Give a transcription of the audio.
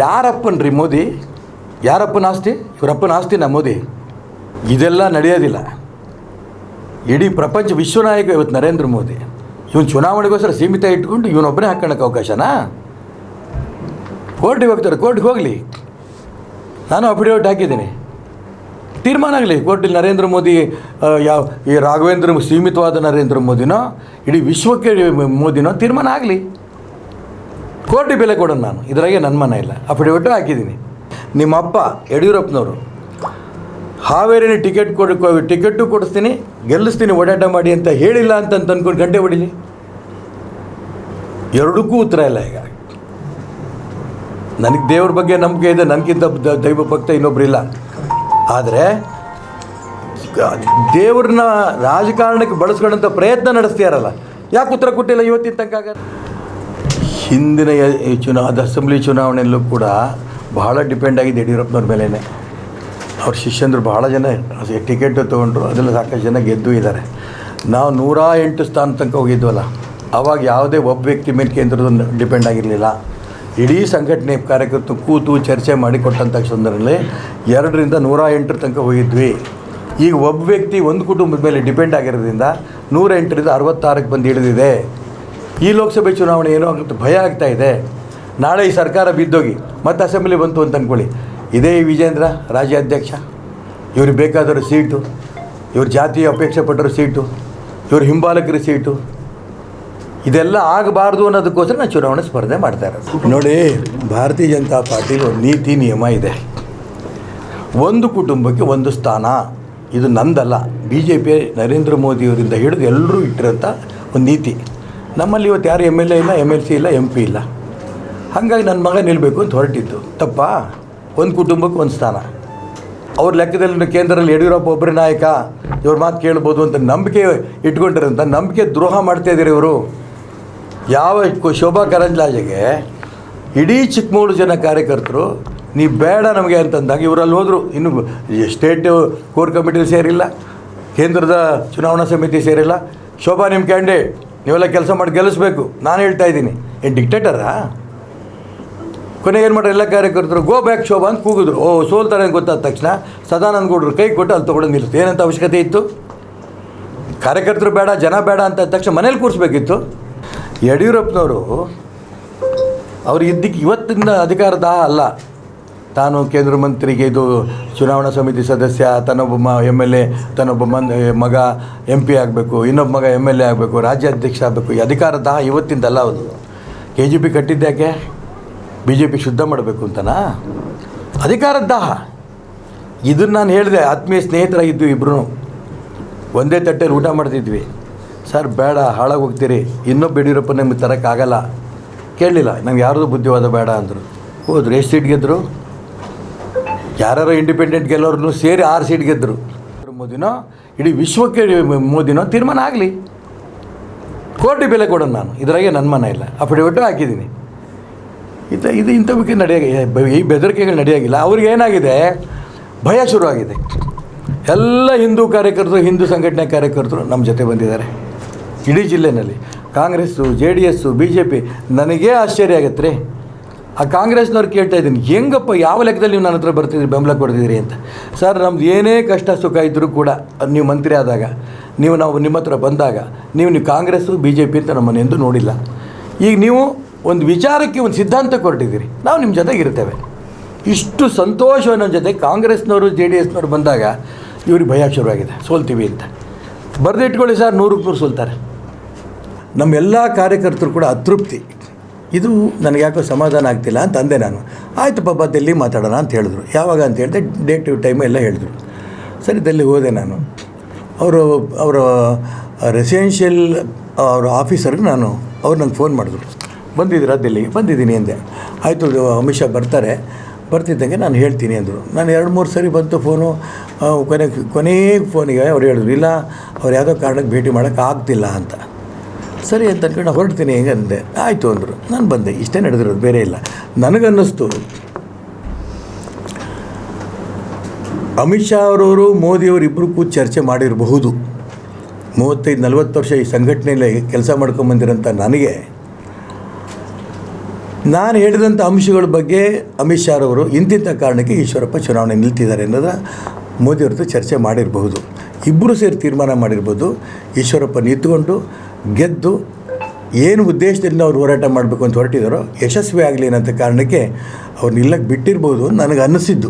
ಯಾರಪ್ಪನ್ರಿ ಮೋದಿ? ಯಾರಪ್ಪನ ಆಸ್ತಿ? ಇವರಪ್ಪನ ಆಸ್ತಿನ ಮೋದಿ. ಇದೆಲ್ಲ ನಡೆಯೋದಿಲ್ಲ. ಇಡೀ ಪ್ರಪಂಚ ವಿಶ್ವನಾಯಕ ಇವತ್ತು ನರೇಂದ್ರ ಮೋದಿ. ಇವನು ಚುನಾವಣೆಗೋಸ್ಕರ ಸೀಮಿತ ಇಟ್ಕೊಂಡು ಇವನೊಬ್ಬನೇ ಹಾಕೊಳ್ಳೋಕೆ ಅವಕಾಶನಾ? ಕೋರ್ಟಿಗೆ ಹೋಗ್ತಾರೆ, ಕೋರ್ಟ್ಗೆ ಹೋಗಲಿ. ನಾನು ಅಫಿಡೇವಿಟ್ ಹಾಕಿದ್ದೀನಿ. ತೀರ್ಮಾನ ಆಗಲಿ, ಕೋರ್ಟಲ್ಲಿ ನರೇಂದ್ರ ಮೋದಿ ಯಾವ, ಈ ರಾಘವೇಂದ್ರ ಸೀಮಿತವಾದ ನರೇಂದ್ರ ಮೋದಿನೋ, ಇಡೀ ವಿಶ್ವಕ್ಕೆ ಮೋದಿನೋ ತೀರ್ಮಾನ ಆಗಲಿ. ಕೋಟಿ ಬೆಲೆ ಕೊಡೋಣ ನಾನು. ಇದರಾಗೆ ನನ್ನ ಮನೆ ಇಲ್ಲ. ಅಫಿಡೇವಿಟು ಹಾಕಿದ್ದೀನಿ. ನಿಮ್ಮ ಅಪ್ಪ ಯಡಿಯೂರಪ್ಪನವರು, ಹಾವೇರಿನ ಟಿಕೆಟ್ ಕೊಡ ಟಿಕೆಟು ಕೊಡಿಸ್ತೀನಿ, ಗೆಲ್ಲಿಸ್ತೀನಿ, ಓಡಾಟ ಮಾಡಿ ಅಂತ ಹೇಳಿಲ್ಲ ಅಂತ ಅಂದ್ಕೊಂಡು ಗಂಟೆ ಹೊಡಿಲಿ? ಎರಡಕ್ಕೂ ಉತ್ತರ ಇಲ್ಲ ಈಗ. ನನಗೆ ದೇವ್ರ ಬಗ್ಗೆ ನಂಬಿಕೆ ಇದೆ ನನಗಿಂತ ದೈವ ಭಕ್ತ ಇನ್ನೊಬ್ರು ಇಲ್ಲ ಆದರೆ, ದೇವ್ರನ್ನ ರಾಜಕಾರಣಕ್ಕೆ ಬಳಸ್ಕೊಳ್ಳೋಂಥ ಪ್ರಯತ್ನ ನಡೆಸ್ತೀಯಾರಲ್ಲ. ಯಾಕೆ ಉತ್ತರ ಕೊಟ್ಟಿಲ್ಲ ಇವತ್ತಿನ ತನಕ? ಹಿಂದಿನ ಚುನಾವ ಅಸೆಂಬ್ಲಿ ಚುನಾವಣೆಯಲ್ಲೂ ಕೂಡ ಬಹಳ ಡಿಪೆಂಡ್ ಆಗಿದೆ ಯಡಿಯೂರಪ್ಪನವ್ರ ಮೇಲೇ ಅವ್ರ ಶಿಷ್ಯಂದರು ಭಾಳ ಜನ ಟಿಕೆಟ್ ತೊಗೊಂಡ್ರು, ಅದೆಲ್ಲ ಸಾಕಷ್ಟು ಜನ ಗೆದ್ದು ಇದ್ದಾರೆ. ನಾವು ನೂರ ಎಂಟು ಸ್ಥಾನ ತನಕ ಹೋಗಿದ್ವಲ್ಲ, ಅವಾಗ ಯಾವುದೇ ಒಬ್ಬ ವ್ಯಕ್ತಿ ಮೇಲೆ ಕೇಂದ್ರದ ಡಿಪೆಂಡ್ ಆಗಿರಲಿಲ್ಲ. ಇಡೀ ಸಂಘಟನೆ ಕಾರ್ಯಕರ್ತರು ಕೂತು ಚರ್ಚೆ ಮಾಡಿ ಕೊಟ್ಟಂಥ ಸಂದರ್ಭದಲ್ಲಿ ಎರಡರಿಂದ ನೂರ ಎಂಟರ ತನಕ ಹೋಗಿದ್ವಿ. ಈಗ ಒಬ್ಬ ವ್ಯಕ್ತಿ ಒಂದು ಕುಟುಂಬದ ಮೇಲೆ ಡಿಪೆಂಡ್ ಆಗಿರೋದ್ರಿಂದ ನೂರ ಎಂಟರಿಂದ ಅರವತ್ತಾರಕ್ಕೆ ಬಂದು ಹಿಡಿದಿದೆ ಈ ಲೋಕಸಭೆ ಚುನಾವಣೆ ಏನೋ ಅಂತ ಭಯ ಆಗ್ತಾ ಇದೆ. ನಾಳೆ ಈ ಸರ್ಕಾರ ಬಿದ್ದೋಗಿ ಮತ್ತೆ ಅಸೆಂಬ್ಲಿ ಬಂತು ಅಂತ ಅಂದ್ಕೊಳ್ಳಿ ಇದೇ ವಿಜೇಂದ್ರ, ರಾಜ್ಯಾಧ್ಯಕ್ಷ. ಇವ್ರಿಗೆ ಬೇಕಾದವರು ಸೀಟು, ಇವ್ರ ಜಾತಿ ಅಪೇಕ್ಷೆ ಪಟ್ಟರು ಸೀಟು, ಇವ್ರ ಹಿಂಬಾಲಕರ ಸೀಟು. ಇದೆಲ್ಲ ಆಗಬಾರ್ದು ಅನ್ನೋದಕ್ಕೋಸ್ಕರ ನಾನು ಚುನಾವಣೆ ಸ್ಪರ್ಧೆ ಮಾಡ್ತಾ ಇರೋದು. ನೋಡಿ, ಭಾರತೀಯ ಜನತಾ ಪಾರ್ಟಿಗೆ ಒಂದು ನೀತಿ, ನಿಯಮ ಇದೆ. ಒಂದು ಕುಟುಂಬಕ್ಕೆ ಒಂದು ಸ್ಥಾನ. ಇದು ನಂದಲ್ಲ. ಬಿ ಜೆ ಪಿ ನರೇಂದ್ರ ಮೋದಿಯವರಿಂದ ಹಿಡಿದು ಎಲ್ಲರೂ ಇಟ್ಟಿರೋಂಥ ಒಂದು ನೀತಿ. ನಮ್ಮಲ್ಲಿ ಇವತ್ತು ಯಾರು ಎಂ ಎಲ್ ಎ ಇಲ್ಲ ಎಂ ಎಲ್ ಸಿ ಇಲ್ಲ ಎಂ ಪಿ ಇಲ್ಲ. ಹಾಗಾಗಿ ನನ್ನ ಮಗ ನಿಲ್ಲಬೇಕು ಅಂತ ಹೊರಟಿತ್ತು ತಪ್ಪಾ. ಒಂದು ಕುಟುಂಬಕ್ಕೆ ಒಂದು ಸ್ಥಾನ. ಅವ್ರ ಲೆಕ್ಕದಲ್ಲಿ ಕೇಂದ್ರದಲ್ಲಿ ಯಡಿಯೂರಪ್ಪ ಒಬ್ಬರೇ ನಾಯಕ. ಇವ್ರ ಮಾತು ಕೇಳ್ಬೋದು ಅಂತ ನಂಬಿಕೆ ಇಟ್ಕೊಂಡಿರೋಂಥ ನಂಬಿಕೆ ದ್ರೋಹ ಮಾಡ್ತಾ ಇದ್ದೀರಿ ಇವರು. ಯಾವ ಶೋಭಾ ಕರಂದ್ಲಾಜೆಗೆ ಇಡೀ ಚಿಕ್ಕಮೂರು ಜನ ಕಾರ್ಯಕರ್ತರು ನೀವು ಬೇಡ ನಮಗೆ ಅಂತಂದಾಗ ಇವರಲ್ಲಿ ಹೋದರು. ಇನ್ನು ಸ್ಟೇಟ್ ಕೋರ್ ಕಮಿಟಿ ಸೇರಿಲ್ಲ. ಕೇಂದ್ರದ ಚುನಾವಣಾ ಸಮಿತಿ ಸೇರಿಲ್ಲ. ಶೋಭಾ ನಿಮ್ಮ ಕ್ಯಾಂಡಿಡೇಟ್ ನೀವೆಲ್ಲ ಕೆಲಸ ಮಾಡಿ ಗೆಲ್ಲಿಸ್ಬೇಕು. ನಾನು ಹೇಳ್ತಾ ಇದ್ದೀನಿ. ಏನು ಡಿಕ್ಟೇಟರಾ ಕೊನೆಗೆ ಏನು ಮಾಡ್ರು ಎಲ್ಲ ಕಾರ್ಯಕರ್ತರು ಗೋ ಬ್ಯಾಕ್ ಶೋಭಾ, ಅಂತ ಕೂಗಿದ್ರು. ಓ, ಸೋಲ್ತಾರೆ ಅಂತ ಗೊತ್ತಾದ ತಕ್ಷಣ ಸದಾನಂದ ಗೌಡರು ಕೈ ಕೊಟ್ಟು ಅಲ್ಲಿ ತೊಗೊಂಡು ನಿಲ್ಲಿಸ್ತು ಏನಂತ ಅವಶ್ಯಕತೆ ಇತ್ತು? ಕಾರ್ಯಕರ್ತರು ಬೇಡ, ಜನ ಬೇಡ ಅಂತ ತಕ್ಷಣ ಮನೇಲಿ ಕೂರಿಸ್ಬೇಕಿತ್ತು. ಯಡಿಯೂರಪ್ಪನವರು, ಅವ್ರು ಇದ್ದಕ್ಕೆ ಇವತ್ತಿಂದ ಅಧಿಕಾರದ ಅಲ್ಲ. ತಾನು ಕೇಂದ್ರ ಮಂತ್ರಿಗೆ ಇದು ಚುನಾವಣಾ ಸಮಿತಿ ಸದಸ್ಯ, ತನ್ನೊಬ್ಬ ಮ ಎಂ ಎಲ್ ಎ, ತನ್ನೊಬ್ಬ ಮನ್ ಮಗ ಎಂ ಪಿ ಆಗಬೇಕು, ಇನ್ನೊಬ್ಬ ಮಗ ಎಂ ಎಲ್ ಎ ಆಗಬೇಕು, ರಾಜ್ಯಾಧ್ಯಕ್ಷ ಆಗಬೇಕು. ಈ ಅಧಿಕಾರದ ಇವತ್ತಿಂದಲ್ಲ ಅದು ಕೆ ಜಿ ಪಿ ಕಟ್ಟಿದ್ದ್ಯಾಕೆ ಬಿ ಜೆ ಪಿ ಶುದ್ಧ ಮಾಡಬೇಕು ಅಂತನಾ? ಅಧಿಕಾರದ ದಾಹ. ಇದನ್ನು ನಾನು ಹೇಳಿದೆ, ಆತ್ಮೀಯ ಸ್ನೇಹಿತರಾಗಿದ್ದು ಇಬ್ಬರು ಒಂದೇ ತಟ್ಟೆಯಲ್ಲಿ ಊಟ ಮಾಡ್ತಿದ್ವಿ. ಸರ್, ಬೇಡ, ಹಾಳಾಗಿ ಹೋಗ್ತೀರಿ. ಇನ್ನೊಬ್ಬ ಯಡಿಯೂರಪ್ಪ ನಿಮಗೆ ತರೋಕ್ಕಾಗಲ್ಲ. ಕೇಳಲಿಲ್ಲ, ನಂಗೆ ಯಾರ್ದು ಬುದ್ಧಿವಾದ ಬೇಡ ಅಂದರು. ಹೋದ್ರು, ಎಷ್ಟು ಸೀಟ್ ಗೆದ್ದರು ಯಾರ್ಯಾರೋ ಇಂಡಿಪೆಂಡೆಂಟ್ ಗೆಲ್ಲೋರ್ನು ಸೇರಿ ಆರು ಸೀಟ್ ಗೆದ್ದರು ಮೋದಿನೋ, ಇಡೀ ವಿಶ್ವಕ್ಕೆ ಮೋದಿನೋ ತೀರ್ಮಾನ ಆಗಲಿ. ಕೋಟಿ ಬೆಲೆ ಕೊಡೋಣ ನಾನು. ಇದರಾಗೆ ನನ್ನ ಮನ ಇಲ್ಲ. ಅಫಿಡವಿಟ್ಟು ಹಾಕಿದ್ದೀನಿ. ಇದು ಇದು ಇಂಥವಕ್ಕೆ ನಡೆಯಾಗಿ ಈ ಬೆದರಿಕೆಗಳು ನಡೆಯಾಗಿಲ್ಲ. ಅವ್ರಿಗೆ ಏನಾಗಿದೆ? ಭಯ ಶುರುವಾಗಿದೆ. ಎಲ್ಲ ಹಿಂದೂ ಕಾರ್ಯಕರ್ತರು, ಹಿಂದೂ ಸಂಘಟನೆ ಕಾರ್ಯಕರ್ತರು ನಮ್ಮ ಜೊತೆ ಬಂದಿದ್ದಾರೆ. ಇಡೀ ಜಿಲ್ಲೆನಲ್ಲಿ. Congress, J D S, B J P, ನನಗೇ ಆಶ್ಚರ್ಯ ಆಗತ್ತೆ ರೀ. ಆ ಕಾಂಗ್ರೆಸ್ನವ್ರು ಕೇಳ್ತಾ ಇದ್ದೀನಿ, ಹೆಂಗಪ್ಪ, ಯಾವ ಲೆಕ್ಕದಲ್ಲಿ ನೀವು ನನ್ನ ಹತ್ರ ಬರ್ತಿದ್ರಿ, ಬೆಂಬಲ ಕೊಡ್ತಿದ್ದೀರಿ ಅಂತ? ಸರ್, ನಮ್ದು ಏನೇ ಕಷ್ಟ ಸುಖ ಇದ್ದರೂ ಕೂಡ ನೀವು ಮಂತ್ರಿ ಆದಾಗ, ನೀವು ನಾವು ನಿಮ್ಮ ಹತ್ರ ಬಂದಾಗ, ನೀವು ನೀವು ಕಾಂಗ್ರೆಸ್ಸು ಬಿ ಜೆ ಪಿ ಅಂತ ನಮ್ಮನ್ನು ಎಂದೂ ನೋಡಿಲ್ಲ. ಈಗ ನೀವು ಒಂದು ವಿಚಾರಕ್ಕೆ ಒಂದು ಸಿದ್ಧಾಂತ ಕೊರಟಿದ್ದೀರಿ, ನಾವು ನಿಮ್ಮ ಜೊತೆಗೆ ಇರ್ತೇವೆ. ಇಷ್ಟು ಸಂತೋಷವನ್ನ ಜೊತೆ ಕಾಂಗ್ರೆಸ್ನವರು, ಜೆ ಡಿ ಎಸ್ನವ್ರು ಬಂದಾಗ ಇವ್ರಿಗೆ ಭಯ ಶುರುವಾಗಿದೆ, ಸೋಲ್ತೀವಿ ಅಂತ. ಬರೆದಿಟ್ಕೊಳ್ಳಿ ಸರ್, ನೂರಕ್ಕೆ ನೂರು ಸೋಲ್ತಾರೆ. ನಮ್ಮೆಲ್ಲ ಕಾರ್ಯಕರ್ತರು ಕೂಡ ಅತೃಪ್ತಿ. ಇದು ನನಗೆ ಯಾಕೋ ಸಮಾಧಾನ ಆಗ್ತಿಲ್ಲ ಅಂತ ಅಂದೆ ನಾನು. ಆಯಿತು ಪಾಪ, ದೆಲ್ಲಿ ಮಾತಾಡೋಣ? ಅಂತ ಹೇಳಿದ್ರು. ಯಾವಾಗ ಅಂತ ಹೇಳಿದೆ ಡೇಟ್ ಟೈಮ್ ಎಲ್ಲ ಹೇಳಿದ್ರು. ಸರಿ ಡೆಲ್ಲಿ ಹೋದೆ ನಾನು. ಅವರು, ಅವರ ರೆಸಿಡೆನ್ಷಿಯಲ್ ಅವರ ಆಫೀಸರ್ಗೆ ನಾನು, ಅವ್ರು ನಂಗೆ ಫೋನ್ ಮಾಡಿದ್ರು. ಬಂದಿದ್ದೀರಾ ದೆಲ್ಲಿಗೆ ಬಂದಿದ್ದೀನಿ, ಅಂದೆ. ಆಯಿತು ಅಮಿತ್ ಶಾ ಬರ್ತಾರೆ. ಬರ್ತಿದ್ದಂಗೆ ನಾನು ಹೇಳ್ತೀನಿ, ಅಂದರು. ನಾನು ಎರಡು, ಮೂರು ಸರಿ ಬಂತು ಫೋನು ಕೊನೆ, ಕೊನೆಗೆ ಫೋನಿಗೆ ಅವ್ರು ಹೇಳಿದ್ರು, ಇಲ್ಲ, ಅವ್ರು ಯಾವುದೋ ಕಾರಣಕ್ಕೆ ಭೇಟಿ ಮಾಡೋಕ್ಕೆ ಆಗ್ತಿಲ್ಲ, ಅಂತ. ಸರಿ ಅಂತ ಅನ್ಕೊಂಡು ಹೊರಡ್ತೀನಿ, ಹೆಂಗೆ ಅಂದೆ. ಆಯಿತು ಅಂದರು. ನಾನು ಬಂದೆ. ಇಷ್ಟೇ ನಡೆದಿರೋದು, ಬೇರೆ ಇಲ್ಲ. ನನಗನ್ನಿಸ್ತು. ಅಮಿತ್ ಶಾ ಅವರವರು ಮೋದಿಯವರು ಇಬ್ಬರು ಕೂತು ಚರ್ಚೆ ಮಾಡಿರಬಹುದು. ಮೂವತ್ತೈದು, ನಲ್ವತ್ತು ವರ್ಷ ಈ ಸಂಘಟನೆಯಲ್ಲಿ ಕೆಲಸ ಮಾಡ್ಕೊಂಬಂದಿರೋಂಥ ನನಗೆ, ನಾನು ಹೇಳಿದಂಥ ಅಂಶಗಳ ಬಗ್ಗೆ ಅಮಿತ್ ಶಾ ಅವರು ಇಂತಿಂಥ ಕಾರಣಕ್ಕೆ ಈಶ್ವರಪ್ಪ ಚುನಾವಣೆ ನಿಲ್ತಿದ್ದಾರೆ ಅನ್ನೋದ ಮೋದಿಯವ್ರದ್ದು ಚರ್ಚೆ ಮಾಡಿರಬಹುದು. ಇಬ್ಬರು ಸೇರಿ ತೀರ್ಮಾನ ಮಾಡಿರ್ಬೋದು. ಈಶ್ವರಪ್ಪ ನಿಂತ್ಕೊಂಡು ಗೆದ್ದು ಏನು ಉದ್ದೇಶದಿಂದ ಅವ್ರು ಹೋರಾಟ ಮಾಡಬೇಕು ಅಂತ ಹೊರಟಿದ್ದಾರೋ ಯಶಸ್ವಿ ಆಗಲಿ ಅನ್ನೋಂಥ ಕಾರಣಕ್ಕೆ ಅವ್ರು ನಿಲ್ಲಕ್ಕೆ ಬಿಟ್ಟಿರ್ಬೋದು ನನಗೆ ಅನ್ನಿಸಿದ್ದು